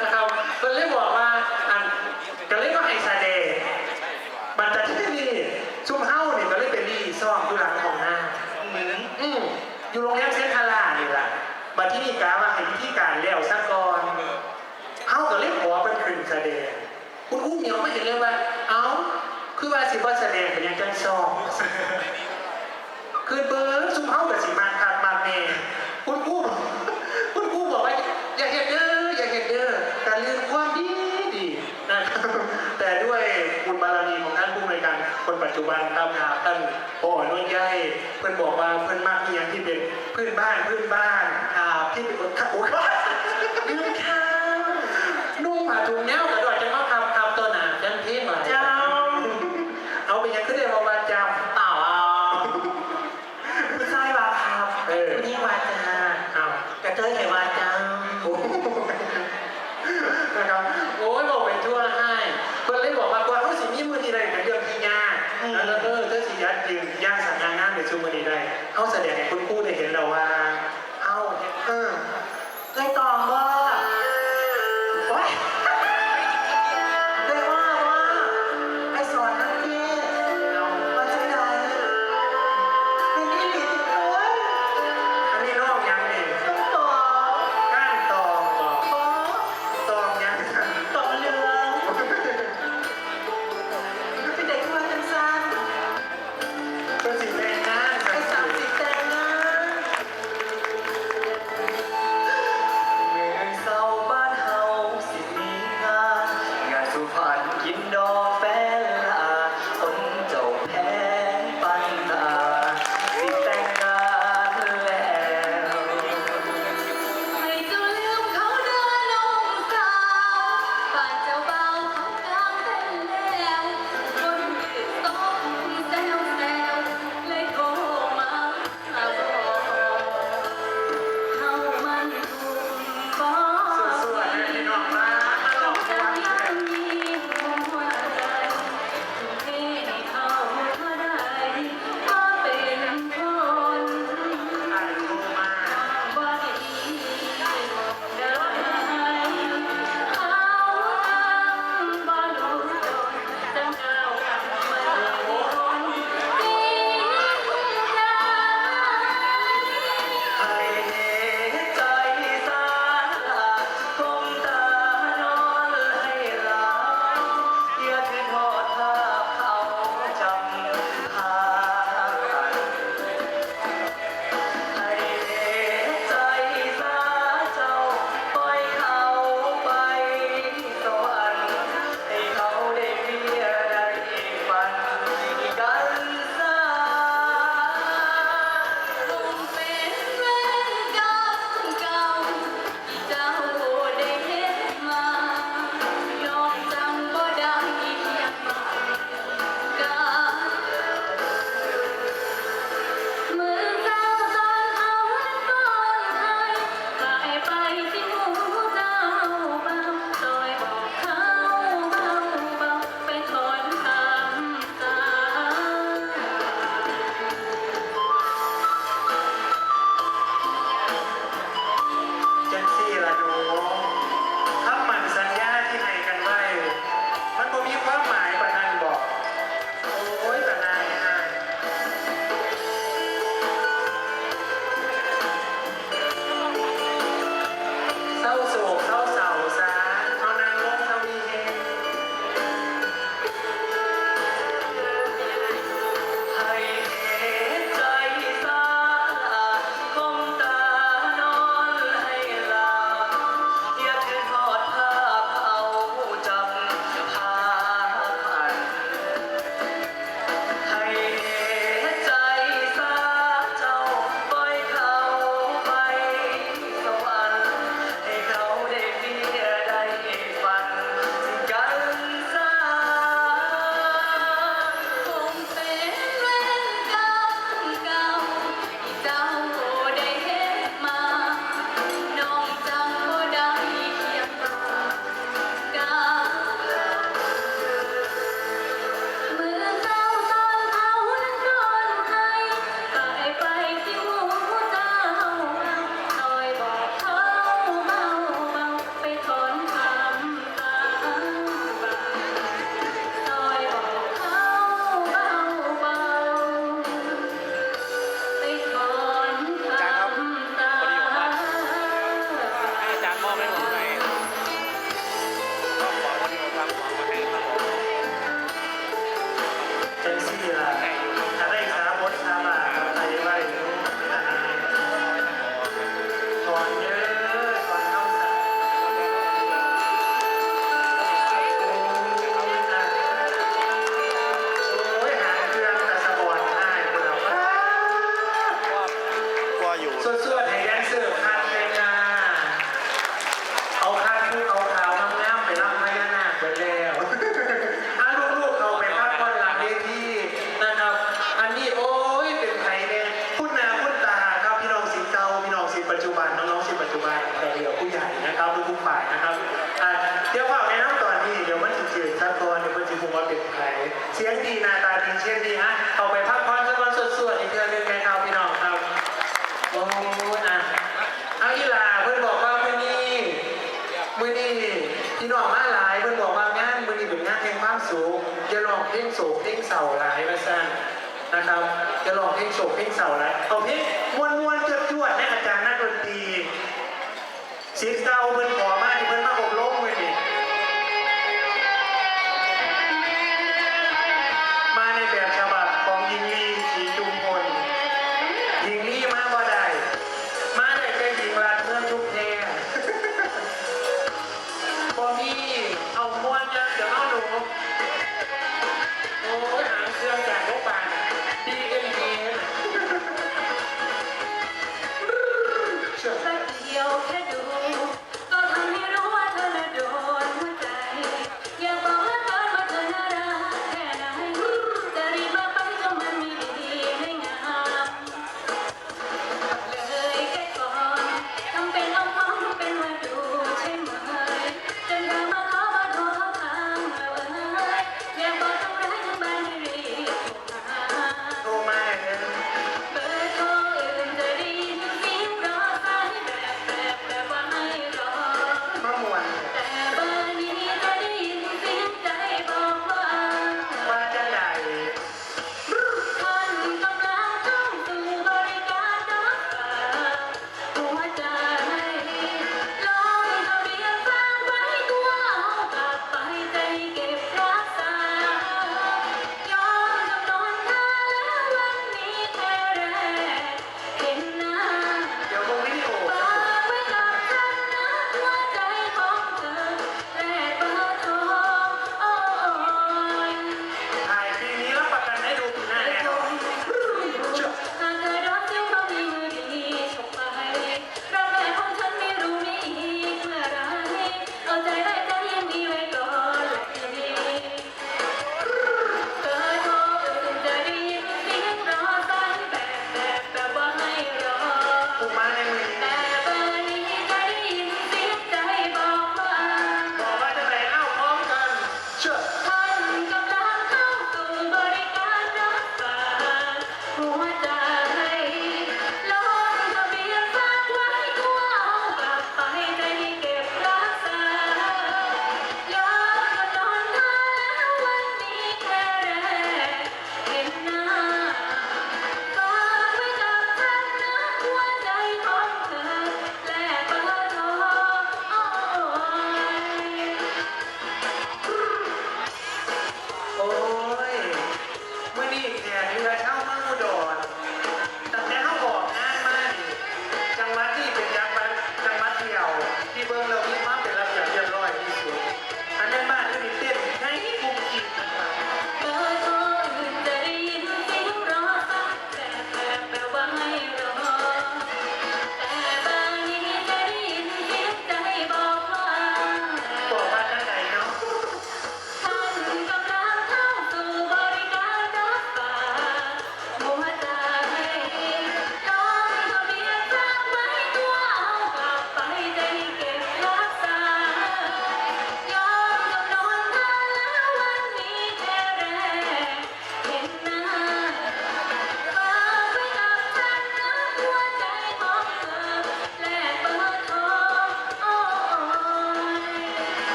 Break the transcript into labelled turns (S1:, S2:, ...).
S1: นะครับเพิ่เลยบอกว่าอันก็เลยก็ไอ้ซาเดบัตรที่นี่ชุมเฮ้าเนี่ยก็เลยเป็นดีซ่อมอยู่หลังของหน้า
S2: เหมือน
S1: อืมอยู่โรงแรมเซนทาร่านี่แหละบัตรที่นี่กาว่าให้พิธีการแล้วซักก่อนเฮ้าก็เลยขอเป็นคืนซาเดคุณอุ้มเหนียวไม่เห็นเลยว่า เอ้าคือว่าสิบ่าแสดงเป็นยังจังซ่อมคือเบอร์ซุมเฮ้ากับสิมันขาดมาเน่คุณอุ้ม จจุบันครับหากท่านพอนุ่นย่ายเพื่อนบอกว่าเพื่อนมากที่ยังที่เป็นเพื่อนบ้านเพื่อนบ้านอ่าที่เป็นคนขับโอ้ยลืมค่ะนุ่งผ้าถุงเนี้กระโดดจะมาทำทำตัวหนาจันเพ่งหร
S2: อจำ
S1: เอาไปยังขึ้นเรียนมาว่าจำ
S2: เปล่าอะผู้ชายว่าครับผู้หญิงว่าจ้า
S1: อ้าว
S2: กระเทยไห
S1: วว่าจ้ เขาแสดงคุณครูได้เห็นเราว่า
S2: seu local Amen. โศกเพ่
S1: งเศ
S2: ร้า
S3: หลายมา
S1: สั้นนะ
S3: ค
S1: รั
S3: บจะ
S1: ลอง
S2: เพ่
S1: งโศกเพ่งเศร้าหลายเอาเพ่งม่วนๆจวดๆให้อาจารย์นักดนตรีศิษย์เศร้าเบิ่นขอมาที่เพิ่นมาก